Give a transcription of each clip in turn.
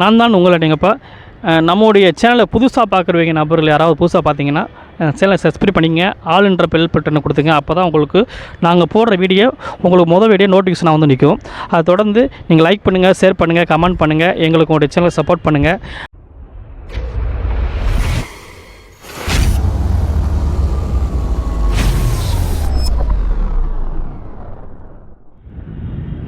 நான் தான் உங்கள் அடிங்கப்பா நம்முடைய சேனலை புதுசாக பார்க்குறவங்க நபர்கள் யாராவது புதுசாக பார்த்தீங்கன்னா சேனலை சப்ஸ்கிரைப் பண்ணிங்க ஆளுன்ற பெல் பட்டனை கொடுத்துங்க. அப்போ தான் உங்களுக்கு நாங்கள் போடுற வீடியோ உங்களுக்கு மொதல் வீடியோ நோட்டிஃபிகேஷனாக வந்து நிற்கும். அதை தொடர்ந்து நீங்கள் லைக் பண்ணுங்கள் ஷேர் பண்ணுங்கள் கமெண்ட் பண்ணுங்கள் எங்களுக்கு உங்களுடைய சேனலை சப்போர்ட் பண்ணுங்கள்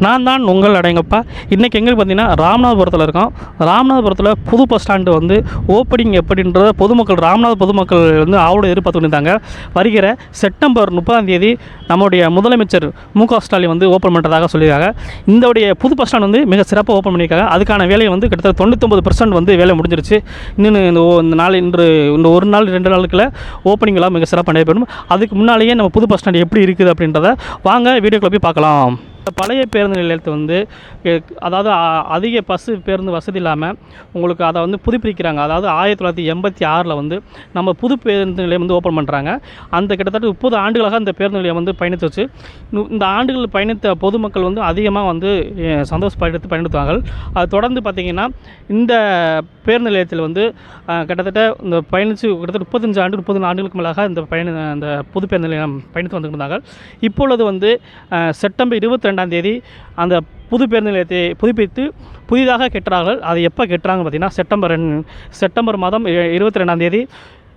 நான் தான் உங்கள் அடையங்கப்பா. இன்றைக்கி எங்கே பார்த்தீங்கன்னா ராமநாதபுரத்தில் இருக்கோம். ராமநாதபுரத்தில் புது பஸ் ஸ்டாண்டு வந்து ஓப்பனிங் எப்படின்றத பொதுமக்கள் ராமநாத பொதுமக்கள் வந்து ஆவோட எதிர்பார்த்து கொண்டிருந்தாங்க வருகிற செப்டம்பர் முப்பதாம் தேதி நம்முடைய முதலமைச்சர் மு க ஸ்டாலின் வந்து ஓப்பன் பண்ணுறதாக சொல்லியிருக்காங்க. இந்தோடைய புது பஸ் ஸ்டாண்ட் வந்து மிக சிறப்பாக ஓப்பன் பண்ணியிருக்காங்க. அதுக்கான வேலையை வந்து கிட்டத்தட்ட தொண்ணூத்தொம்பது பர்சன்ட் வந்து வேலை முடிஞ்சிருச்சு. இன்னும் இந்த நாள் இன்று இந்த ஒரு நாள் ரெண்டு நாளுக்குள்ள ஓப்பனிங்லாம் மிக சிறப்பாக நடைபெறும். அதுக்கு முன்னாலேயே நம்ம புது பஸ் ஸ்டாண்ட் எப்படி இருக்குது அப்படின்றத வாங்க வீடியோக்குள்ள போய் பார்க்கலாம். பழைய பேருந்து நிலையத்தை வந்து அதாவது அ- அதிக பஸ்ஸு பேருந்து வசதி இல்லாமல் உங்களுக்கு அதை வந்து புதுப்பிக்கிறாங்க. அதாவது ஆயிரத்தி தொள்ளாயிரத்தி எண்பத்தி ஆறில் வந்து நம்ம புது பேருந்து நிலையம் வந்து ஓப்பன் பண்ணுறாங்க அந்த கிட்டத்தட்ட முப்பது ஆண்டுகளாக இந்த பேருந்து நிலையம் வந்து பயணித்துச்சு. இந்த ஆண்டுகள் பயணித்த பொதுமக்கள் வந்து அதிகமாக வந்து எ, சந்தோஷப்படுத்தி அது தொடர்ந்து பார்த்திங்கன்னா இந்த பேருந்து நிலையத்தில் வந்து கிட்டத்தட்ட இந்த பயணித்து கிட்டத்தட்ட முப்பத்தஞ்சு ஆண்டு முப்பது ஆண்டுகளுக்கு மேலாக இந்த பயணி அந்த புது பேருந்து நிலையம் பயணித்து வந்துருந்தாங்க இப்பொழுது வந்து செப்டம்பர் இருபத்தி ரெண்டாம் தேதி அந்த புது பேருந்து நிலையத்தை புதுப்பித்து புதிதாக கெட்டுறார்கள். அது எப்போ கட்டுறாங்க பார்த்தீங்கன்னா செப்டம்பர் ரெண்- செப்டம்பர் மாதம் இருபத்தி ரெண்டாம் தேதி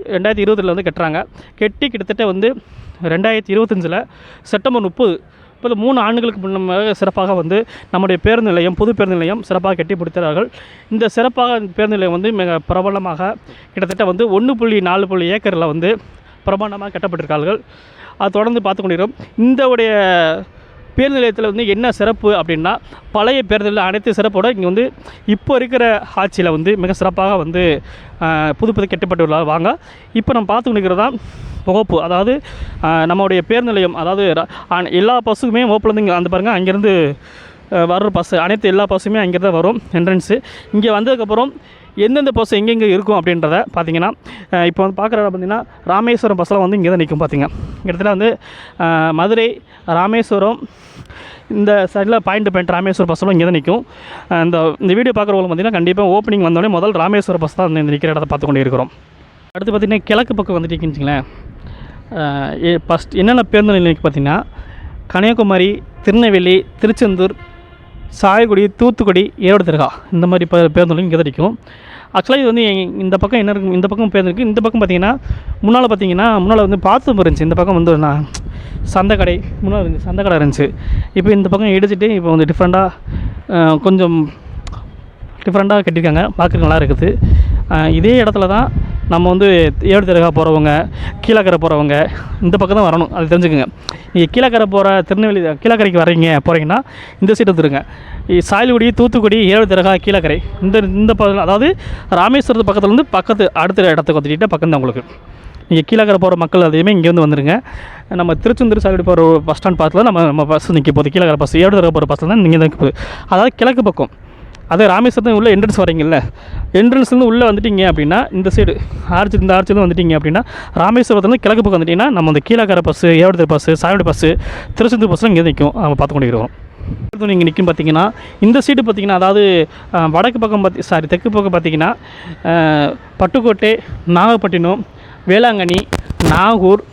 ரெண்டாயிரத்தி இருபதில் வந்து கட்டுறாங்க. கெட்டி கிட்டத்தட்ட வந்து ரெண்டாயிரத்தி இருபத்தஞ்சில் செப்டம்பர் முப்பது இப்போ மூணு ஆண்டுகளுக்கு முன்னமாக சிறப்பாக வந்து நம்முடைய பேருந்து நிலையம் புது பேருந்து நிலையம் சிறப்பாக கட்டி பிடித்தார்கள் இந்த சிறப்பாக பேருந்து நிலையம் வந்து மிக பிரபலமாக கிட்டத்தட்ட வந்து ஒன்று புள்ளி நாலு புள்ளி ஏக்கரில் வந்து பிரமாண்டமாக கட்டப்பட்டிருக்கார்கள். அது தொடர்ந்து பார்த்து கொண்டிருக்கிறோம். இந்த உடைய பேருந்து நிலையத்தில் வந்து என்ன சிறப்பு அப்படின்னா பழைய பேருந்தில் அனைத்து சிறப்போட இங்கே வந்து இப்போ இருக்கிற ஆட்சியில் வந்து மிக சிறப்பாக வந்து புது புது கட்டப்பட்டுள்ளார் வாங்க. இப்போ நம்ம பார்த்து கொண்டிருக்கிறது தான் முகப்பு அதாவது நம்மளுடைய பேருந்து நிலையம் அதாவது எல்லா பஸ்ஸுக்குமே முகப்புலேருந்து இங்கே வந்து பாருங்கள் அங்கேருந்து வர்ற பஸ்ஸு அனைத்து எல்லா பஸ்ஸுமே அங்கே தான் வரும் என்ட்ரன்ஸு இங்கே வந்ததுக்கப்புறம் எந்தெந்த பஸ் எங்கெங்கே இருக்கும் அப்படின்றத பார்த்தீங்கன்னா இப்போ வந்து பார்க்குற பார்த்தீங்கன்னா ராமேஸ்வரம் பஸ்ஸெலாம் வந்து இங்கே தான் நிற்கும் பார்த்தீங்க. கிட்டத்தட்ட வந்து மதுரை ராமேஸ்வரம் இந்த சைடில் பாயிண்ட் பாயிண்ட் ராமேஸ்வரம் பஸ்ஸெல்லாம் இங்கே தான் நிற்கும் இந்த இந்த வீடியோ பார்க்குறவங்க பார்த்தீங்கன்னா கண்டிப்பாக ஓப்பனிங் வந்தோடனே முதல் ராமேஸ்வரம் பஸ் தான் இந்த நிற்கிற இடத்த பார்த்து கொண்டு இருக்கிறோம். அடுத்து பார்த்தீங்கன்னா கிழக்கு பக்கம் வந்துட்டீங்கன்னு வச்சுங்களேன் ஃபஸ்ட் என்னென்ன பேருந்து நிலையம் பார்த்தீங்கன்னா கன்னியாகுமரி திருநெல்வேலி திருச்செந்தூர் சாயக்குடி தூத்துக்குடி ஈரோடு திருகா. இந்த மாதிரி பேருந்து பேருந்துகளும் இங்கே தான் நிற்கும் ஆக்சுவலாக இது வந்து இந்த பக்கம் என்ன இருக்கும் இந்த பக்கம் பேருந்து இருக்குது இந்த பக்கம் பார்த்தீங்கன்னா முன்னால் பார்த்தீங்கன்னா முன்னால் வந்து பாத்ரூம் இருந்துச்சு. இந்த பக்கம் வந்து நான் சந்தை கடை. முன்னால் இருந்துச்சு சந்தைக்கடை இருந்துச்சு. இப்போ இந்த பக்கம் இடிச்சிட்டு இப்போ வந்து டிஃப்ரெண்ட்டாக கொஞ்சம் டிஃப்ரெண்ட்டாக கட்டியிருக்காங்க. பார்க்குறதுக்கு நல்லா இருக்குது. இதே இடத்துல தான் நம்ம வந்து ஏழு தரகா போகிறவங்க கீழக்கரை போகிறவங்க இந்த பக்கம் தான் வரணும். அது தெரிஞ்சுக்கோங்க. நீங்கள் கீழக்கரை போகிற திருநெல்வேலி கீழக்கரைக்கு வரீங்க போகிறீங்கன்னா இந்த சைடு வந்துருங்க சாயல்குடி தூத்துக்குடி ஏழு தரகா கீழக்கரை. இந்த இந்த ப அதாவது ராமேஸ்வரத்து பக்கத்துலேருந்து பக்கத்து அடுத்த இடத்துக்கு வந்துட்டு பக்கம் தான் உங்களுக்கு. நீங்கள் கீழக்கரை போகிற மக்கள் அதையுமே இங்கேருந்து வந்துருங்க. நம்ம திருச்செந்தூர் சாயல்குடி போகிற பஸ் ஸ்டாண்ட் பக்கத்தில் நம்ம நம்ம பஸ் நிற்க போகுது. கீழக்கரை பஸ் ஏழு தரகா போகிற பஸ்ஸில் தான் நீங்கள் தான் போகுது. அதாவது கிழக்கு பக்கம். அதே ராமேஸ்வரத்தில் உள்ள என்ட்ரன்ஸ் வரீங்கல்ல என்ட்ரன்ஸ்லேருந்து உள்ளே வந்துட்டீங்க அப்படின்னா இந்த சைடு ஆர்ச்சி இந்த ஆர்ச்சிலேருந்து வந்துட்டீங்க அப்படின்னா ராமேஸ்வரத்துலேருந்து கிழக்கு பக்கம் வந்துட்டிங்கன்னா நம்ம அந்த கீழாக்கார பஸ்ஸு ஏவடத்தர் பஸ்ஸு சாயவடி பஸ்ஸு திருச்செந்தூர் பஸ்ஸில் இங்கே நிற்கும் நம்ம பார்த்து கொண்டு இருக்கிறோம் நீங்கள் நிற்கும் பார்த்தீங்கன்னா இந்த சைடு பார்த்தீங்கன்னா அதாவது வடக்கு பக்கம் பார்த்தி சாரி தெற்கு பக்கம் பார்த்தீங்கன்னா பட்டுக்கோட்டை நாகப்பட்டினம் வேளாங்கண்ணி நாகூர்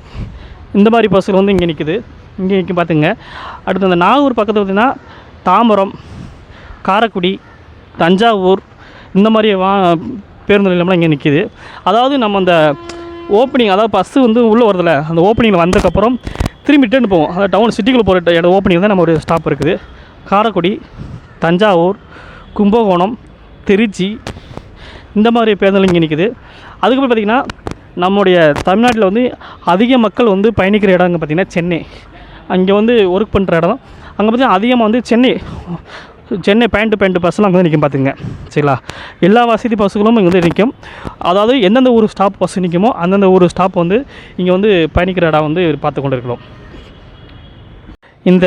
இந்த மாதிரி பஸ்ஸுகள் வந்து இங்கே நிற்குது இங்கே நிற்கும் பார்த்துங்க. அடுத்து அந்த நாகூர் பக்கத்தில் பார்த்தீங்கன்னா தாம்பரம் காரைக்குடி தஞ்சாவூர் இந்த மாதிரி வா பேருந்து நிலையம்லாம் இங்கே நிற்கிது அதாவது நம்ம அந்த ஓப்பனிங் அதாவது பஸ்ஸு வந்து உள்ளே வரதில்ல அந்த ஓப்பனிங்கில் வந்ததுக்கப்புறம் திரும்பி ரிட்டர்ன் போவோம். அதாவது டவுன் சிட்டிக்குள்ளே போகிற இடம் ஓப்பனிங் தான் நம்ம ஒரு ஸ்டாப் இருக்குது. காரைக்குடி தஞ்சாவூர் கும்பகோணம் திருச்சி இந்த மாதிரி பேருந்துகள் இங்கே நிற்கிது அதுக்கப்புறம் பார்த்திங்கன்னா நம்முடைய தமிழ்நாட்டில் வந்து அதிக மக்கள் வந்து பயணிக்கிற இடங்க பார்த்திங்கன்னா சென்னை. அங்கே வந்து ஒர்க் பண்ணுற இடம் அங்கே பார்த்தீங்கன்னா அதிகமாக வந்து சென்னை சென்னை பேண்ட்டு பேண்ட்டு பஸ்ஸெலாம் அங்கே வந்து நிற்கும் பார்த்துங்க சரிங்களா? எல்லா வசதி பஸ்ஸுகளும் இங்கே வந்து நிற்கும். அதாவது எந்தெந்த ஊர் ஸ்டாப் பஸ் நிற்குமோ அந்தந்த ஊர் ஸ்டாப் வந்து இங்கே வந்து பயணிக்கிற இடம் வந்து பார்த்து கொண்டு இருக்கிறோம் இந்த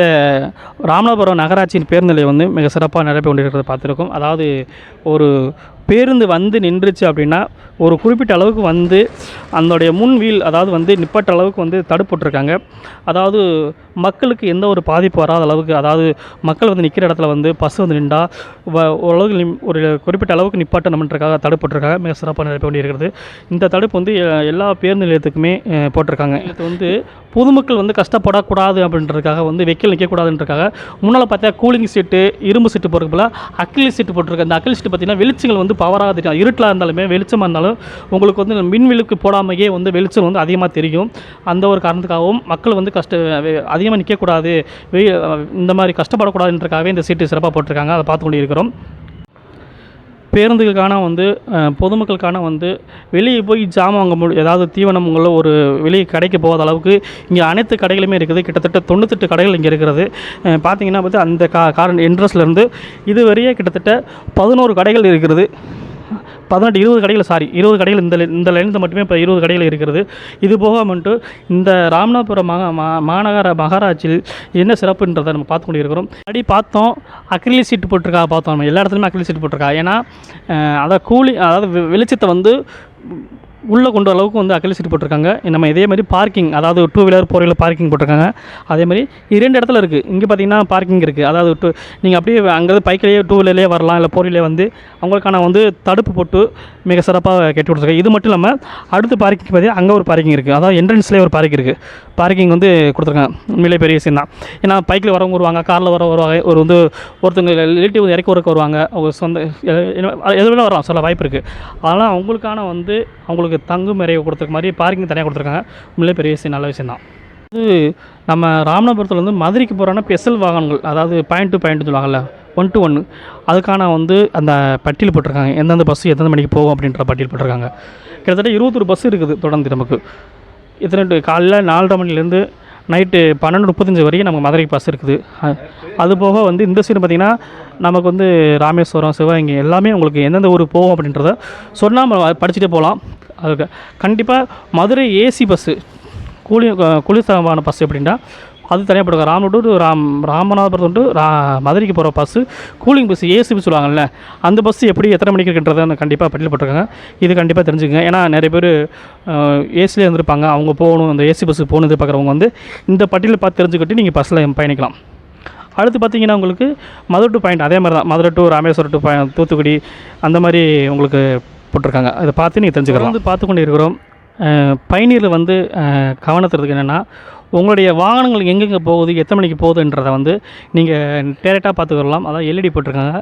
ராமநாதபுரம் நகராட்சியின் பேருந்து நிலையம் வந்து மிக சிறப்பாக நடைபெற்று கொண்டிருக்கிறத பார்த்துருக்கோம். அதாவது ஒரு பேருந்து வந்து நின்றுச்சு அப்படின்னா ஒரு குறிப்பிட்ட அளவுக்கு வந்து அதனுடைய முன் வீல் அதாவது வந்து நிப்பட்ட அளவுக்கு வந்து தடுப்பு போட்டிருக்காங்க அதாவது மக்களுக்கு எந்த ஒரு பாதிப்பு வராத அளவுக்கு அதாவது மக்கள் வந்து நிற்கிற இடத்துல வந்து பஸ் வந்து நின்றா ஓரளவுக்கு ஒரு குறிப்பிட்ட அளவுக்கு நிப்பாட்டணுன்றக்காக தடுப்பு போட்டிருக்காங்க மிக சிறப்பாக நிறைவேற்ற வேண்டியிருக்கிறது. இந்த தடுப்பு வந்து எல்லா பேருந்து நிலையத்துக்குமே போட்டிருக்காங்க. இது வந்து பொதுமக்கள் வந்து கஷ்டப்படக்கூடாது அப்படின்றதுக்காக வந்து வெக்கில் நிற்கக்கூடாதுன்றக்காக முன்னால் பார்த்தா கூலிங் சீட்டு இரும்பு சீட்டு போகிறதுக்கு போல் அக்கிலி சீட்டு போட்டிருக்கு அந்த அக்கிலி சீட்டு பார்த்தீங்கன்னா வெளிச்சங்கள் வந்து பவராக தெரியும். இருட்டில் இருந்தாலுமே வெளிச்சமாக இருந்தாலும் உங்களுக்கு வந்து மின் விளக்கு போடாமையே வந்து வெளிச்சம் வந்து அதிகமாக தெரியும். அந்த ஒரு காரணத்துக்காகவும் மக்கள் வந்து கஷ்ட அதிகமாக நிற்கக்கூடாது இந்த மாதிரி கஷ்டப்படக்கூடாதுன்றக்காகவே இந்த சீட்டு சிறப்பாக போட்டிருக்காங்க. அதை பார்த்து கொண்டு இருக்கிறோம் பேருந்துகளுக்கான வந்து பொதுமக்களுக்கான வந்து வெளியே போய் ஜாமான் வாங்க முடியும் ஏதாவது தீவனம் ஒரு வெளியே கடைக்கு போகாத அளவுக்கு இங்கே அனைத்து கடைகளுமே இருக்குது. கிட்டத்தட்ட தொண்ணூத்தெட்டு கடைகள் இங்கே இருக்கிறது. பார்த்தீங்கன்னா பார்த்து அந்த கா காரன் இன்ட்ரெஸ்ட்லேருந்து இதுவரையே கிட்டத்தட்ட பதினோரு கடைகள் இருக்கிறது. பதினெட்டு இருபது கடைகள் சாரி இருபது கடைகள் இந்த இந்த லைனில் மட்டுமே இப்போ இருபது கடைகள் இருக்கிறது. இது போக மட்டும் இந்த ராமநாதபுரம் மா மா- மாநகர மகாராட்சியில் என்ன சிறப்புன்றதை நம்ம பார்த்து கொண்டு இருக்கிறோம் பார்த்தோம் அக்ரிலி சீட் போட்டிருக்கா பார்த்தோம் நம்ம. எல்லா இடத்துலையுமே அக்ரிலி சீட் போட்டிருக்கா. ஏன்னா அதை கூலி அதாவது வெ- வெளிச்சத்தை வந்து உள்ளே கொண்டு அளவுக்கு வந்து அக்கல் சீட் போட்டிருக்காங்க. நம்ம இதே மாதிரி பார்க்கிங் அதாவது two wheeler four wheeler parking போட்டிருக்காங்க. அதே மாதிரி இரண்டு இடத்துல இருக்குது இங்கே பார்த்தீங்கன்னா பார்க்கிங் இருக்குது அதாவது டூ நீங்கள் அப்படியே அங்கேருந்து பைக்கிலேயே டூ வீலர்லேயே வரலாம் இல்லை ஃபோர் வீலர் வந்து அவங்களுக்கான வந்து தடுப்பு போட்டு மிக சிறப்பாக கட்டி கொடுத்துருக்காங்க. இது மட்டும் இல்லாமல் அடுத்து பார்க்கிங் பார்த்தீங்கன்னா அங்கே ஒரு பார்க்கிங் இருக்குது அதாவது என்ட்ரன்ஸ்லேயே ஒரு பார்க்கிங் இருக்குது பார்க்கிங் வந்து கொடுத்துருக்காங்க. உண்மையிலே பெரிய விஷயம் தான். ஏன்னா பைக்கில் வரவங்க வருவாங்க காரில் வர வருவாங்க ஒரு வந்து ஒருத்தவங்க ரிலேட்டிவ் இறக்கி வருவாங்க. அவங்க சொந்த எது வேணால் வரலாம் சொல்ல வாய்ப்பு இருக்குது அதனால் அவங்களுக்கான வந்து அவங்களுக்கு தங்கும் நிறைய கொடுத்துருக்க மாதிரி பார்க்கிங் தனியாக கொடுத்துருக்காங்க. உண்மையிலே பெரிய விஷயம் நல்ல விஷயம் தான். இது நம்ம ராமநாதபுரத்துலேருந்து மதுரைக்கு போகிறோன்னா ஸ்பெஷல் வாகனங்கள் அதாவது பாயிண்ட் டு பாயிண்ட் சொல்லுவாங்கல்ல ஒன் டு ஒன்று அதுக்கான வந்து அந்த பட்டியல் போட்டிருக்காங்க. எந்தெந்த பஸ் எந்தெந்த மணிக்கு போகும் அப்படின்ற பட்டியல் போட்டிருக்காங்க. கிட்டத்தட்ட இருபத்தொரு பஸ் இருக்குது தொடர்ந்து நமக்கு. இத்தனை காலையில் காலைல நாலரை மணிலேருந்து நைட்டு பன்னெண்டு முப்பத்தஞ்சு வரைக்கும் நமக்கு மதுரைக்கு பஸ் இருக்குது. அது போக வந்து இந்த சைடு பார்த்திங்கன்னா நமக்கு வந்து ராமேஸ்வரம் சிவகங்கை எல்லாமே உங்களுக்கு எந்தெந்த ஊருக்கு போகும் அப்படின்றத சொன்னால் நம்ம படிச்சுட்டே போகலாம். அதுக்கு கண்டிப்பாக மதுரை ஏசி பஸ்ஸு கூலி குளிர்சாதனமான பஸ் எப்படின்னா அது தனியாக போடுங்க ராமநாடு டு ராம் ராமநாதபுரம் டு ரா மதுரைக்கு போகிற bus cooling bus AC bus சொல்லுவாங்கல்ல அந்த பஸ் எப்படி எத்தனை மணிக்கு இருக்கின்றதை கண்டிப்பாக பட்டியல் போட்டிருக்காங்க. இது கண்டிப்பாக தெரிஞ்சுக்கங்க. ஏன்னா நிறைய பேர் ஏசியில் இருந்திருப்பாங்க. அவங்க போகணும் அந்த ஏசி பஸ்ஸுக்கு போகணும் எதிர்பார்க்குறவங்க வந்து இந்த பட்டியலை பார்த்து தெரிஞ்சுக்கிட்டு நீங்கள் பஸ்ஸில் பயணிக்கலாம். அடுத்து பார்த்தீங்கன்னா உங்களுக்கு மதுரை டு பாயிண்ட் அதே மாதிரி தான். மதுரை டு ராமேஸ்வரம் டு தூத்துக்குடி அந்த மாதிரி உங்களுக்கு போட்டிருக்காங்க. அதை பார்த்து நீங்கள் தெரிஞ்சுக்கலாம். வந்து பார்த்து கொண்டு இருக்கிறோம். பயணியில் வந்து கவனத்துறதுக்கு என்னென்னா உங்களுடைய வாகனங்கள் எங்கெங்கே போகுது எத்தனை மணிக்கு போகுதுன்றதை வந்து நீங்கள் டேரெக்டாக பார்த்துக்கலாம் அதான் எல்இடி போட்டிருக்காங்க.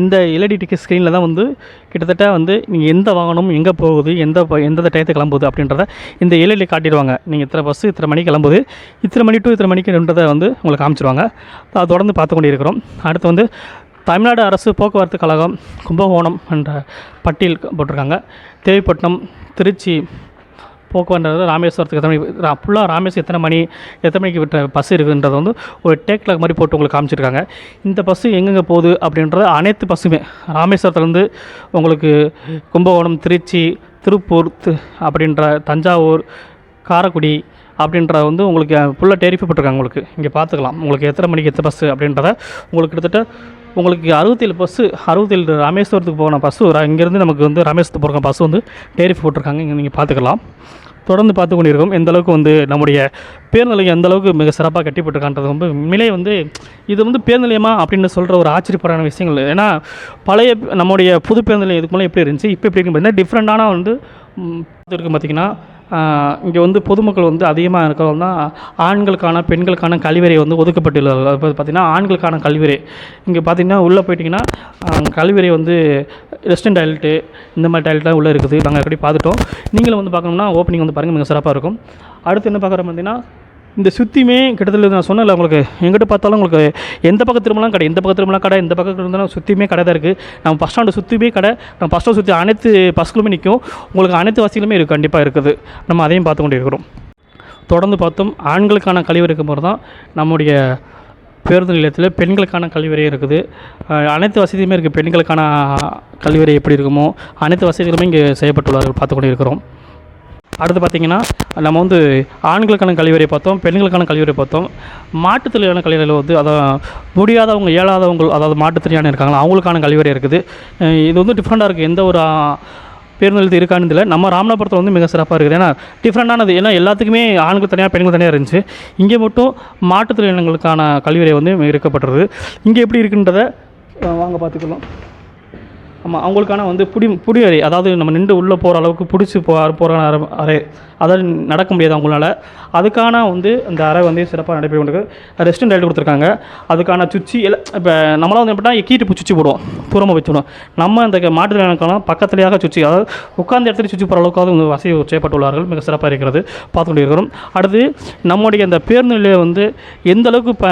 இந்த எல்இடி டிக்கெட் ஸ்க்ரீனில் தான் வந்து கிட்டத்தட்ட வந்து நீங்கள் எந்த வாகனமும் எங்கே போகுது எந்த எந்த டயத்தை கிளம்புது அப்படின்றத இந்த எல்இடி காட்டிடுவாங்க. நீங்கள் இத்தனை பஸ்ஸு இத்தனை மணிக்கு கிளம்புது. இத்தனை மணி டு இத்தனை மணிக்குன்றதை வந்து உங்களுக்கு காமிச்சிருவாங்க. அதை தொடர்ந்து பார்த்து கொண்டு இருக்கிறோம் அடுத்து வந்து தமிழ்நாடு அரசு போக்குவரத்து கழகம் கும்பகோணம் என்ற பட்டியல் போட்டிருக்காங்க. தேவிப்பட்டினம் திருச்சி போக்குவரத்து ராமேஸ்வரத்துக்கு எத்தனை மணி ஃபுல்லாக ராமேஸ்வரம் எத்தனை மணி எத்தனை மணிக்கு விட்ட பஸ் இருக்குன்றது வந்து ஒரு டேக்லாக் மாதிரி போட்டு உங்களுக்கு காமிச்சிருக்காங்க. இந்த பஸ்ஸு எங்கெங்கே போகுது அப்படின்றது அனைத்து பஸ்ஸுமே ராமேஸ்வரத்துலேருந்து உங்களுக்கு கும்பகோணம் திருச்சி திருப்பூர் அப்படின்ற தஞ்சாவூர் காரைக்குடி அப்படின்ற வந்து உங்களுக்கு ஃபுல்லாக டெரிஃபை போட்டிருக்காங்க உங்களுக்கு. இங்கே பார்த்துக்கலாம் உங்களுக்கு எத்தனை மணிக்கு எத்தனை பஸ்ஸு அப்படின்றத உங்களுக்கு கிட்டத்தட்ட உங்களுக்கு அறுபத்தேழு பஸ்ஸு அறுபத்தேழு ராமேஸ்வரத்துக்கு போன பஸ்ஸு இங்கேருந்து நமக்கு வந்து ராமேஸ்வரத்துக்கு போகிற பஸ் வந்து டேரிஃப் போட்டிருக்காங்க. இங்கே நீங்கள் பார்த்துக்கலாம். தொடர்ந்து பார்த்து கொண்டிருக்கோம். எந்த அளவுக்கு வந்து நம்முடைய பேர் நிலையம் எந்த அளவுக்கு மிக சிறப்பாக கட்டி ரொம்ப வந்து உண்மையிலே வந்து இது வந்து பேர் நிலையமா அப்படின்னு சொல்கிற ஒரு ஆச்சரியப்படான விஷயங்கள். ஏன்னா பழைய நம்முடைய புது பேர் நிலையம் இதுக்கு எப்படி இருந்துச்சு இப்போ எப்படி இருக்குன்னு பார்த்தீங்கன்னா டிஃப்ரெண்ட்டான வந்து ம், இருக்கு பார்த்திங்கன்னா இங்கே வந்து பொதுமக்கள் வந்து அதிகமாக இருக்கிறவங்க ஆண்களுக்கான பெண்களுக்கான கழிவறை வந்து ஒதுக்கப்பட்டுள்ளது. அது பார்த்திங்கன்னா ஆண்களுக்கான கழிவறை. இங்கே பார்த்திங்கன்னா உள்ளே போயிட்டிங்கன்னா கழிவறை வந்து ரெஸ்டன் டாய்லெட்டு இந்த மாதிரி டாய்லெட்லாம் உள்ளே இருக்குது. நாங்கள் எப்படி பார்த்துட்டோம். நீங்களும் வந்து பார்க்கணும்னா ஓப்பனிங் வந்து பாருங்கள் மிக சிறப்பாக இருக்கும். அடுத்து என்ன பார்க்குறோம் பார்த்தீங்கன்னா இந்த சுற்றியுமே கிட்டத்தட்ட நான் சொன்னேன்ல உங்களுக்கு எங்கிட்ட பார்த்தாலும் உங்களுக்கு எந்த பக்கம் திரும்பலாம் கடை இந்த பக்கம் திரும்பலாம் கடை இந்த பக்கம் இருந்தாலும் சுற்றியுமே கடை தான் இருக்குது நம்ம பஸ் ஸ்டாண்டு சுற்றியுமே கடை நம்ம பஸ் ஸ்டாண்ட் சுற்றி அனைத்து பஸ்களுமே நிற்கும் உங்களுக்கு அனைத்து வசதிகளுமே இருக்குது கண்டிப்பாக இருக்குது. நம்ம அதையும் பார்த்து கொண்டு இருக்கிறோம் தொடர்ந்து பார்த்தோம் ஆண்களுக்கான கழிவறைக்கு இருக்கும் தான் நம்முடைய பேருந்து நிலையத்தில் பெண்களுக்கான கழிவறை இருக்குது. அனைத்து வசதியுமே இருக்குது பெண்களுக்கான கழிவறை எப்படி இருக்குமோ அனைத்து வசதிகளுமே இங்கே செய்யப்பட்டுள்ளார்கள் பார்த்து கொண்டு இருக்கிறோம் அடுத்து பார்த்திங்கன்னா நம்ம வந்து ஆண்களுக்கான கழிவறை பார்த்தோம் பெண்களுக்கான கழிவறை பார்த்தோம். மாற்றுத்திறனான கழிவறையில் வந்து அதான் முடியாதவங்க இயலாதவங்க அதாவது மாற்றுத்திறனான இருக்காங்களா அவங்களுக்கான கழிவறை இருக்குது. இது வந்து டிஃப்ரெண்ட்டாக இருக்குது எந்த ஒரு ஆ, பேருந்து இருக்கான்னு தெரியல. நம்ம ராமநாதபுரத்தில் வந்து மிக சிறப்பாக இருக்குது. ஏன்னா டிஃப்ரெண்டானது ஏன்னா எல்லாத்துக்குமே ஆண்கள் தனியாக பெண்கள் தனியாக இருந்துச்சு. இங்கே மட்டும் மாற்றுத்திறனாளிகளுக்கான கழிவறை வந்து இருக்கப்பட்டுருது இங்கே எப்படி இருக்குன்றதை வாங்க பார்த்துக்கலாம். ஆமாம் அவங்களுக்கான வந்து புடி புடி அறை அதாவது நம்ம நின்று உள்ளே போகிற அளவுக்கு பிடிச்சி போ போகிற அறை அறை அதாவது நடக்க முடியாது அவங்களால. அதுக்கான வந்து அந்த அறை வந்து சிறப்பாக நடைபெற்று கொண்டு ரெஸ்டாரண்ட் ரைட் கொடுத்துருக்காங்க. அதுக்கான சுச்சி எல்லாம் இப்போ நம்மளாம் வந்து எப்படின்னா கீட்டு சுச்சி போடுவோம். தூரமாக வச்சுடுவோம். நம்ம இந்த மாற்றுத்திறனாளிக்கான பக்கத்துலேயாக சுச்சி அதாவது உட்கார்ந்த இடத்துல சுச்சி போகிற அளவுக்காவது வந்து வசதி செய்யப்பட்டுள்ளார்கள். மிக சிறப்பாக இருக்கிறது. பார்த்து கொண்டு இருக்கிறோம் அடுத்து நம்முடைய அந்த பேருந்து நிலையம் வந்து எந்த அளவுக்கு இப்போ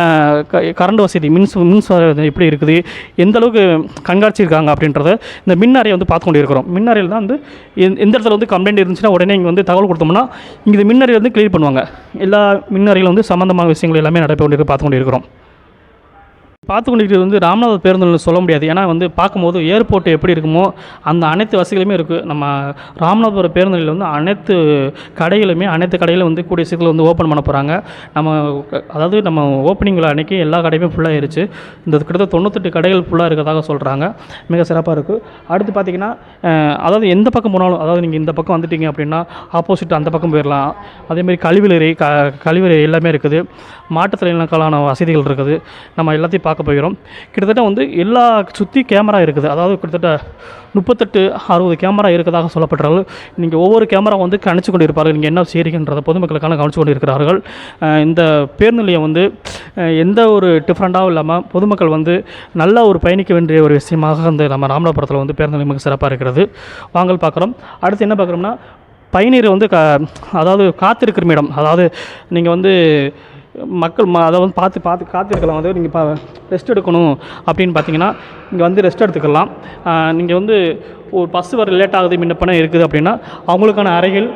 கரண்ட் வசதி மின்ஸ் மின்சார எப்படி இருக்குது எந்த அளவுக்கு கண்காட்சி இருக்காங்க அப்படின்றத இந்த மின் அறையை வந்து பார்த்து கொண்டு இருக்கிறோம் மின் அறையில் தான் வந்து எந்த எந்த இடத்துல வந்து கம்ப்ளைண்ட் இருந்துச்சுன்னா உடனே இங்கே வந்து தகவல் கொடுத்தோம்னா இங்கே இந்த வந்து கிளியர் பண்ணுவாங்க. எல்லா மின்னறையில் வந்து சம்மந்தமான விஷயங்கள் எல்லாமே நடைபெற கொண்டு பார்த்து கொண்டு இருக்கிறோம் பார்த்து கொண்டிருக்கிறது வந்து ராமநாதர் பேருந்து சொல்ல முடியாது. ஏன்னா வந்து பார்க்கும்போது ஏர்போர்ட் எப்படி இருக்குமோ அந்த அனைத்து வசதிகளுமே இருக்குது நம்ம ராமநாதபுரம் பேருந்து நிலையில் வந்து அனைத்து கடைகளுமே அனைத்து கடையிலும் வந்து கூடிய சீக்கிரம் வந்து ஓப்பன் பண்ண போகிறாங்க நம்ம அதாவது நம்ம ஓப்பனிங்கில் அன்றைக்கி எல்லா கடையுமே ஃபுல்லாகிருச்சு இந்த கிட்டத்தட்ட தொண்ணூத்தெட்டு கடைகள் ஃபுல்லாக இருக்கிறதாக சொல்கிறாங்க மிக சிறப்பாக இருக்குது அடுத்து பார்த்தீங்கன்னா அதாவது எந்த பக்கம் போனாலும் அதாவது நீங்கள் இந்த பக்கம் வந்துட்டீங்க அப்படின்னா ஆப்போசிட் அந்த பக்கம் போயிடலாம் அதேமாதிரி கழிவுநீரை க கழிவுறை எல்லாமே இருக்குது. மாற்றுத்திறனாளிகளுக்கான வசதிகள் இருக்குது. நம்ம எல்லாத்தையும் பார்க்க பார்க்க போகிறோம். கிட்டத்தட்ட வந்து எல்லா சுற்றி கேமரா இருக்குது. அதாவது கிட்டத்தட்ட முப்பத்தெட்டு அறுபது கேமரா இருக்கிறதாக சொல்லப்படுறார்கள் நீங்கள் ஒவ்வொரு கேமரா வந்து கணிச்சு கொண்டு இருப்பார்கள் நீங்கள் என்ன செய்கிறீங்கன்றத பொதுமக்களுக்கான கவனிச்சு கொண்டு இருக்கிறார்கள் இந்த பேருந்து நிலையம் வந்து எந்த ஒரு டிஃப்ரெண்ட்டாகவும் இல்லாமல் பொதுமக்கள் வந்து நல்ல ஒரு பயணிக்க வேண்டிய ஒரு விஷயமாக அந்த நம்ம ராமநாதபுரத்தில் வந்து பேருந்து நிலையம் மிக சிறப்பாக இருக்கிறது. வாங்கல் பார்க்குறோம். அடுத்து என்ன பார்க்குறோம்னா பயணியர் வந்து க அதாவது காத்திருக்கிற இடம். அதாவது நீங்கள் வந்து மக்கள் ம அதை வந்து பார்த்து பார்த்து காத்திருக்கலாம். வந்து நீங்கள் பா ரெஸ்ட் எடுக்கணும் அப்படின்னு பார்த்தீங்கன்னா இங்கே வந்து ரெஸ்ட் எடுத்துக்கலாம். நீங்கள் வந்து ஒரு பஸ் வர லேட் ஆகுது முன்னப்பணம் இருக்குது அப்படின்னா அவங்களுக்கான அறைகள்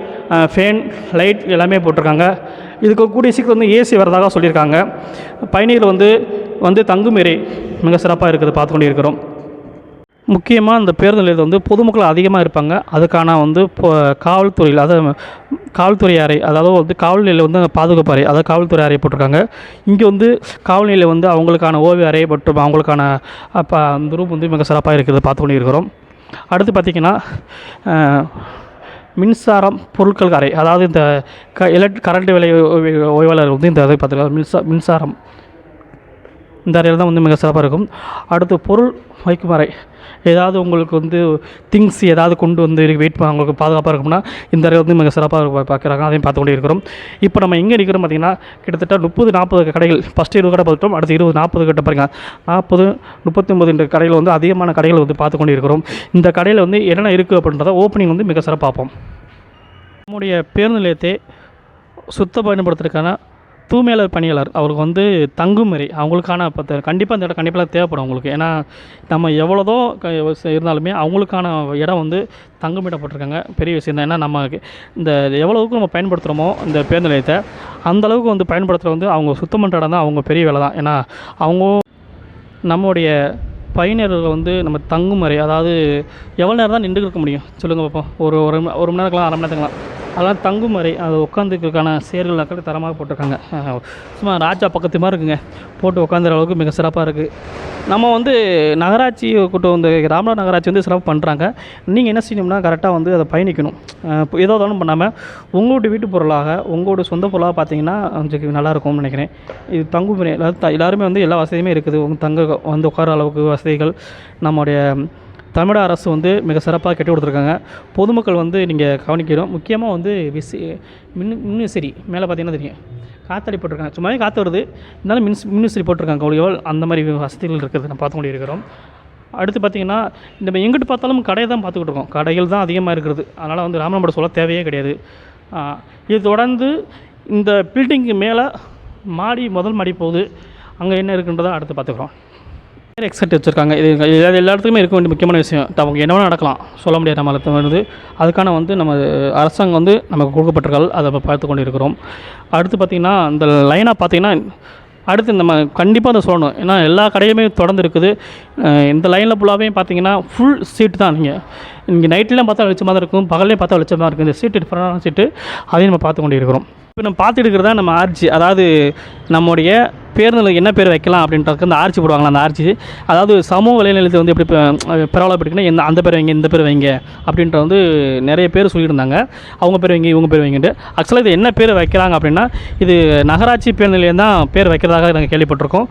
ஃபேன் லைட் எல்லாமே போட்டிருக்காங்க. இதுக்கு கூடிய சீக்கிரம் வந்து ஏசி வரதாக சொல்லியிருக்காங்க. பயணிகள் வந்து வந்து தங்குமிறை மிக சிறப்பாக இருக்குது பார்த்து கொண்டு இருக்கிறோம் முக்கியமாக இந்த பேருந்து நிலையத்தில் வந்து பொதுமக்கள் அதிகமாக இருப்பாங்க. அதுக்கான வந்து இப்போ காவல்துறையில் அதாவது காவல்துறை அறை அதாவது வந்து காவல் நிலையில் வந்து பாதுகாப்பு அறை அதாவது காவல்துறை அறை போட்டிருக்காங்க. இங்கே வந்து காவல் நிலையில் வந்து அவங்களுக்கான ஓவிய அறை மற்றும் அவங்களுக்கான அப்போ அந்த ரூம் வந்து மிக சிறப்பாக இருக்குது பார்த்து கொண்டு இருக்கிறோம் அடுத்து பார்த்திங்கன்னா மின்சாரம் பொருட்கள் அறை அதாவது இந்த க எலக்ட் கரண்ட் விலை ஓய்வு- ஓய்வாளர் வந்து இந்த இதை பார்த்துக்கலாம் மின்சா மின்சாரம் இந்த அறையில் தான் வந்து மிக சிறப்பாக இருக்கும். அடுத்து பொருள் வைக்கும் அறை. ஏதாவது உங்களுக்கு வந்து திங்ஸ் ஏதாவது கொண்டு வந்து வெயிட் பண்ண உங்களுக்கு பாதுகாப்பாக இருக்கும்னா இந்த அறை வந்து மிக சிறப்பாக பார்க்குறாங்க அதையும் பார்த்து கொண்டே இருக்கிறோம் இப்போ நம்ம எங்கே நிற்கிறோம் பார்த்தீங்கன்னா கிட்டத்தட்ட முப்பது நாற்பது கடைகள். ஃபஸ்ட்டு இருபது கடை பார்த்துட்டோம் அடுத்து இருபது நாற்பது கிட்ட பாருங்க. நாற்பது முப்பத்தி ஒம்பது என்ற கடையில் வந்து அதிகமான கடைகள் வந்து பார்த்து கொண்டு இருக்கிறோம் இந்த கடையில் வந்து என்னென்ன இருக்குது அப்படின்றத ஓப்பனிங் வந்து மிக சிறப்பாக பார்ப்போம். நம்முடைய பேருந்து நிலையத்தை சுத்த பயன்படுத்துறதுக்கான தூய்மையாளர் பணியாளர் அவருக்கு வந்து தங்கும் முறை அவங்களுக்கான இப்போ கண்டிப்பாக இந்த இடம் கண்டிப்பாக தேவைப்படும் அவங்களுக்கு ஏன்னா நம்ம எவ்வளோதோ இருந்தாலுமே அவங்களுக்கான இடம் வந்து தங்குமிடப்பட்டிருக்காங்க பெரிய விஷயம் தான் ஏன்னா நம்ம இந்த எவ்வளவுக்கு நம்ம பயன்படுத்துகிறோமோ இந்த பேருந்து நிலையத்தை அந்தளவுக்கு வந்து பயன்படுத்துகிற வந்து அவங்க சுத்தம் பண்ணுற இடம் தான் அவங்க பெரிய வேலை தான் ஏன்னா அவங்க நம்முடைய பயணியர்கள் வந்து நம்ம தங்கும் முறை அதாவது எவ்வளோ நேரம் தான் நின்று இருக்க முடியும் சொல்லுங்கள் பார்ப்போம் ஒரு ஒரு ஒரு மணி நேரத்துக்குலாம் அரை மணி நேரத்துக்குலாம் அதெல்லாம் தங்கும் முறை அது உட்காந்துக்கிறதுக்கான சேர்கள் அக்கறை தரமாக போட்டிருக்காங்க. சும்மா ராஜா பக்கத்து மாதிரி இருக்குங்க. போட்டு உட்காந்துற அளவுக்கு மிக சிறப்பாக இருக்குது நம்ம வந்து நகராட்சி கூட்டம் வந்து ராமநாத நகராட்சி வந்து சிறப்பு பண்ணுறாங்க நீங்கள் என்ன செய்யணும்னா கரெக்டாக வந்து அதை பயணிக்கணும். இப்போ ஏதோ தானும் பண்ணாமல் உங்களோட வீட்டு பொருளாக உங்களோட சொந்த பொருளாக பார்த்தீங்கன்னா கொஞ்சம் நல்லாயிருக்கும்னு நினைக்கிறேன். இது தங்கும் முறை எல்லாருமே வந்து எல்லா வசதியுமே இருக்குது. உங்கள் தங்க வந்து உட்கார அளவுக்கு வசதிகள் நம்முடைய தமிழக அரசு வந்து மிக சிறப்பாக கட்டி கொடுத்துருக்காங்க. பொதுமக்கள் வந்து நீங்கள் கவனிக்கணும் முக்கியமாக வந்து விசி மின் மின்விசிறி மேலே பார்த்தீங்கன்னா தெரியும். காத்தடி போட்டிருக்காங்க. சும்மாவே காற்று வருது. இருந்தாலும் மின் மின்விசிறி போட்டிருக்காங்க. ஒளியவள் அந்த மாதிரி வசதிகள் இருக்குது. நம்ம பார்த்து இருக்கிறோம் அடுத்து பார்த்திங்கன்னா நம்ம எங்கிட்டு பார்த்தாலும் கடையை தான் பார்த்துக்கிட்டு இருக்கோம். கடைகள் தான் அதிகமாக இருக்கிறது அதனால் வந்து ராமநாதபுரம் சொல்ல தேவையே கிடையாது. இது தொடர்ந்து இந்த பில்டிங்க்கு மேலே மாடி முதல் மாடி போகுது. அங்கே என்ன இருக்குன்றதை அடுத்து பார்த்துக்குறோம். எக்ஸெட் வச்சுருக்காங்க. இது எல்லா இடத்துக்குமே இருக்க வேண்டிய முக்கியமான விஷயம். அவங்க என்ன நடக்கலாம். சொல்ல முடியாது நம்மளுக்கு வருது. அதுக்கான வந்து நம்ம அரசாங்கம் வந்து நமக்கு கொடுக்கப்பட்டிருக்கால் அதை பார்த்து கொண்டு இருக்கிறோம் அடுத்து பார்த்திங்கன்னா அந்த லைனாக பார்த்தீங்கன்னா அடுத்து நம்ம கண்டிப்பாக அதை சொல்லணும். ஏன்னா எல்லா கடையுமே தொடர்ந்து இருக்குது. இந்த லைனில் ஃபுல்லாகவே பார்த்தீங்கன்னா ஃபுல் சீட்டு தான் நீங்கள் இங்கே நைட்லேயும் பார்த்தா வெளிச்சமாக தான் இருக்கும். பகல்லையும் பார்த்தா வெளிச்சமாக இருக்கும். இந்த சீட்டு டிஃப்ரெண்டான சீட்டு அதையும் நம்ம பார்த்து கொண்டு இருக்கிறோம் இப்போ நம்ம பார்த்துட்டு இருக்கிறதா நம்ம ஆர்ச்சி. அதாவது நம்முடைய பேருந்தில் என்ன பேர் வைக்கலாம் அப்படின்றதுக்கு அந்த ஆர்ச்சி போடுவாங்களா அந்த ஆர்ச்சி. அதாவது சமூக வலைநிலையத்தை வந்து எப்படி பரவலாக எந்த அந்த பேர் வைங்க இந்த பேர் வைங்க அப்படின்ற வந்து நிறைய பேர் சொல்லியிருந்தாங்க. அவங்க பேர் வைங்க இவங்க பேர் வைங்கன்ட்டு. ஆக்சுவலாக இது என்ன பேர் வைக்கிறாங்க அப்படின்னா இது நகராட்சி பேர் நிலையம் தான் பேர் வைக்கிறதாக நாங்கள் கேள்விப்பட்டிருக்கோம்.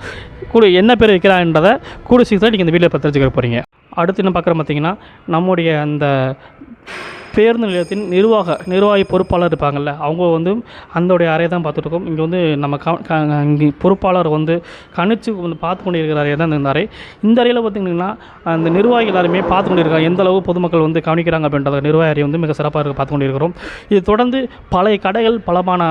கூட என்ன பேர் வைக்கிறாங்கன்றதை கூட சீக்கிரம் நீங்கள் இந்த வீடியோ பற்றி போகிறீங்க அடுத்து என்ன பார்க்குற பார்த்தீங்கன்னா நம்முடைய அந்த பேருந்து நிலையத்தின் நிர்வாக நிர்வாகி பொறுப்பாளர் இருப்பாங்கள்ல அவங்க வந்து அந்தோடைய அறையை தான் பார்த்துட்ருக்கோம். இங்கே வந்து நம்ம க இங்கே பொறுப்பாளர் வந்து கணிச்சு வந்து பார்த்து கொண்டு இருக்கிற அறையை தான் இந்த அறை. இந்த அறையில் பார்த்திங்கன்னா அந்த நிர்வாகி எல்லாருமே பார்த்து கொண்டு இருக்காங்க எந்த அளவு பொதுமக்கள் வந்து கவனிக்கிறாங்க அப்படின்றத நிர்வாக அறை வந்து மிக சிறப்பாக இருக்க பார்த்து கொண்டு இருக்கிறோம் இது தொடர்ந்து பழைய கடைகள் பலமான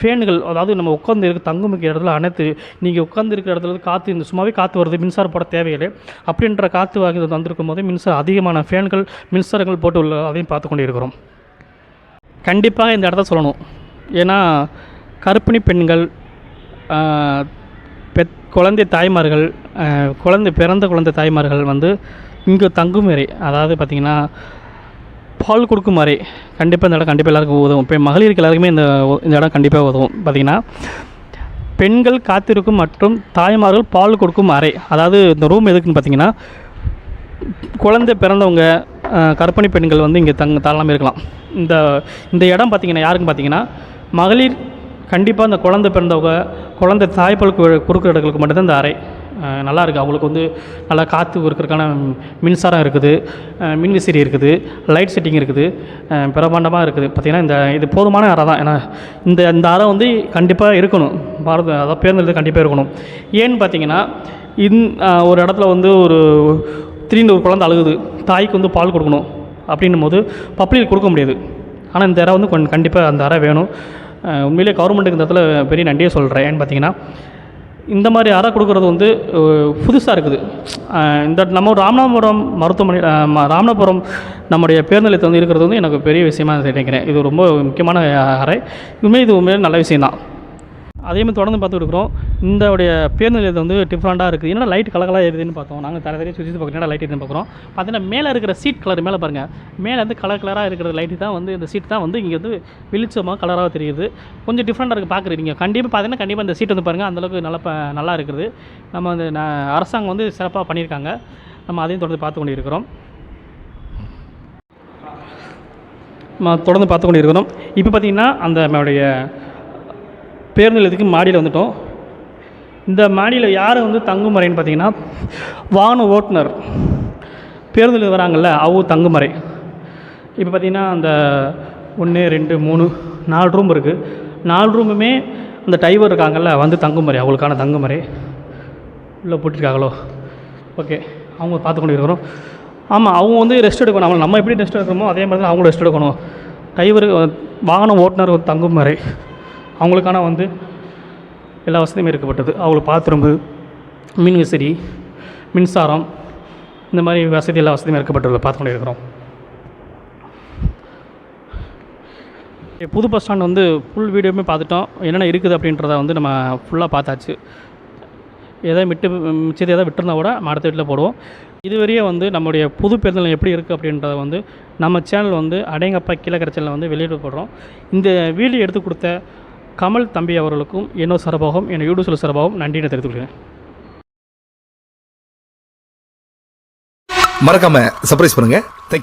ஃபேன்கள் ஃபேனுகள் அதாவது நம்ம உட்காந்து இருக்க தங்கும் இடத்துல அனைத்து நீங்கள் உட்காந்து இருக்கிற இடத்துல காற்று இந்த சும்மாவே காற்று வருது மின்சாரம் போட தேவையில்லை. அப்படின்ற காற்று வாங்கி வந்திருக்கும் போது மின்சாரம் அதிகமான ஃபேன்கள் மின்சாரங்கள் போட்டு உள்ள அதையும் பார்த்து கொண்டு இருக்கிறோம் கண்டிப்பாக இந்த இடத்த சொல்லணும். ஏன்னா கருப்பிணி பெண்கள் பெத் குழந்தை தாய்மார்கள் குழந்தை பிறந்த குழந்தை தாய்மார்கள் வந்து இங்கே தங்கும் அறை அதாவது பார்த்திங்கன்னா பால் கொடுக்கும் அறை கண்டிப்பாக இந்த இடம் கண்டிப்பாக எல்லாருக்கும் உதவும். இப்போ மகளிருக்கு எல்லாருக்குமே இந்த இந்த இடம் கண்டிப்பாக உதவும். பார்த்திங்கன்னா பெண்கள் காத்திருக்கும் மற்றும் தாய்மார்கள் பால் கொடுக்கும் அறை. அதாவது இந்த ரூம் எதுக்குன்னு பார்த்தீங்கன்னா குழந்தை பிறந்தவங்க அஹ், பெண்கள் வந்து இங்கே தங்க தாராளமாக இருக்கலாம். இந்த இந்த இடம் பார்த்தீங்கன்னா யாருக்குன்னு பார்த்தீங்கன்னா மகளிர் கண்டிப்பாக இந்த குழந்தை பிறந்தவங்க குழந்தை தாய்ப்பால் கொடுக்குற இடங்களுக்கு மட்டும்தான் இந்த அறை. நல்லா இருக்குது அவங்களுக்கு வந்து நல்லா காற்று இருக்கிறதுக்கான மின்சாரம் இருக்குது. மின் மின்விசிறி இருக்குது. லைட் செட்டிங் இருக்குது. பிரமாண்டமாக இருக்குது. பார்த்திங்கன்னா இந்த இது போதுமான அறை தான். ஏன்னா இந்த இந்த அறை வந்து கண்டிப்பாக இருக்கணும். பாரத அதாவது பேருந்து கண்டிப்பாக இருக்கணும். ஏன்னு பார்த்தீங்கன்னா இன் ஒரு இடத்துல வந்து ஒரு திடீர்னு ஒரு குழந்தை அழுகுது தாய்க்கு வந்து பால் கொடுக்கணும் அப்படின்னும் போது பப்ளிக் கொடுக்க முடியாது. ஆனால் இந்த அறை வந்து கொஞ்சம் கண்டிப்பாக அந்த அறை வேணும். உண்மையிலே கவர்மெண்ட்டுக்கு இந்த இடத்துல பெரிய நன்றியே சொல்கிறேன் ஏன்னு பார்த்தீங்கன்னா இந்த மாதிரி அறை கொடுக்குறது வந்து புதுசாக இருக்குது. இந்த நம்ம ராமநாதபுரம் மருத்துவமனை ராமநாதபுரம் நம்முடைய பேருந்து நிலையத்தில் வந்து இருக்கிறது வந்து எனக்கு பெரிய விஷயமாக நினைக்கிறேன். இது ரொம்ப முக்கியமான அறை. உண்மையே இது உண்மையிலே நல்ல விஷயம்தான். அதே மாதிரி தொடர்ந்து பார்த்துட்டு இருக்கிறோம். இந்த உடைய பேருந்து நிலையத்தை வந்து டிஃப்ரெண்ட்டாக இருக்குது. ஏன்னா லைட் கலகலாக எதுன்னு பார்த்தோம். நாங்கள் தர தரையே சுற்றி பார்க்குறோம் லைட் எதுன்னு பார்க்குறோம். பார்த்தீங்கன்னா மேலே இருக்கிற சீட் கலர் மேலே பாருங்கள் மேலே வந்து கலர் கலராக இருக்கிற லைட்டு தான் வந்து இந்த சீட் தான் வந்து இங்கே வந்து வெளிச்சமாக கலராக தெரியுது. கொஞ்சம் டிஃப்ரெண்ட்டாக இருக்குது பார்க்குறீங்க கண்டிப்பாக பார்த்தீங்கன்னா கண்டிப்பாக இந்த சீட் வந்து பாருங்கள் அந்தளவுக்கு நல்லா நல்லா இருக்குது. நம்ம வந்து அரசாங்கம் வந்து சிறப்பாக பண்ணியிருக்காங்க. நம்ம அதையும் தொடர்ந்து பார்த்து கொண்டு இருக்கிறோம் நம்ம தொடர்ந்து பார்த்து கொண்டு இருக்கிறோம் இப்போ பார்த்தீங்கன்னா அந்த நம்மளுடைய பேருந்து நிலையத்துக்கு மாடியில் வந்துட்டோம். இந்த மாடியில் யார் வந்து தங்குமறைன்னு பார்த்தீங்கன்னா வாகன ஓட்டுநர். பேருந்தில் வராங்கல்ல அவங்க தங்குமறை. இப்போ பார்த்தீங்கன்னா அந்த ஒன்று ரெண்டு மூணு நாலு ரூம் இருக்குது நாலு ரூமுமே அந்த டைவர் இருக்காங்கல்ல வந்து தங்குமறை அவங்களுக்கான தங்குமறை. உள்ளே போட்டிருக்காங்களோ? ஓகே அவங்க பார்த்து கொண்டு இருக்கிறோம் ஆமாம் அவங்க வந்து ரெஸ்ட் எடுக்கணும். அவங்க நம்ம எப்படி ரெஸ்ட் எடுக்கிறோமோ அதே மாதிரி தான் அவங்களும் ரெஸ்ட் எடுக்கணும். டைவர் வாகனம் ஓட்டுநர் ஒரு தங்குமறை. அவங்களுக்கான வந்து எல்லா வசதியுமே இருக்கப்பட்டது. அவங்களுக்கு பாத்ரூம்பு மின் விசிறி மின்சாரம் இந்த மாதிரி வசதி எல்லா வசதியும் இருக்கப்பட்டது பார்த்து கொண்டு இருக்கிறோம். புது பஸ் ஸ்டாண்ட் வந்து ஃபுல் வீடியோவுமே பார்த்துட்டோம். என்னென்ன இருக்குது அப்படின்றத வந்து நம்ம ஃபுல்லாக பார்த்தாச்சு. எதாவது விட்டு மிச்சத்தை எதாவது விட்டுருந்தா கூட நம்ம அடுத்த வீட்டில் போடுவோம். இதுவரையே வந்து நம்முடைய புது பேருந்து நிலையம் எப்படி இருக்குது அப்படின்றத வந்து நம்ம சேனல் வந்து அடேங்கப்பா கீழக்கரை சேனலில் வந்து வெளியிட போடுறோம் இந்த வீடியோ எடுத்து கொடுத்த கமல் தம்பி அவர்களுக்கும் என்னோ சிறப்பாகவும் என் யூடியூப் சிறப்பாகவும் நன்றியை தெரிவித்துக்கிறேன் மறக்காம சர்ப்ரைஸ் பண்ணுங்க. தேங்க்யூ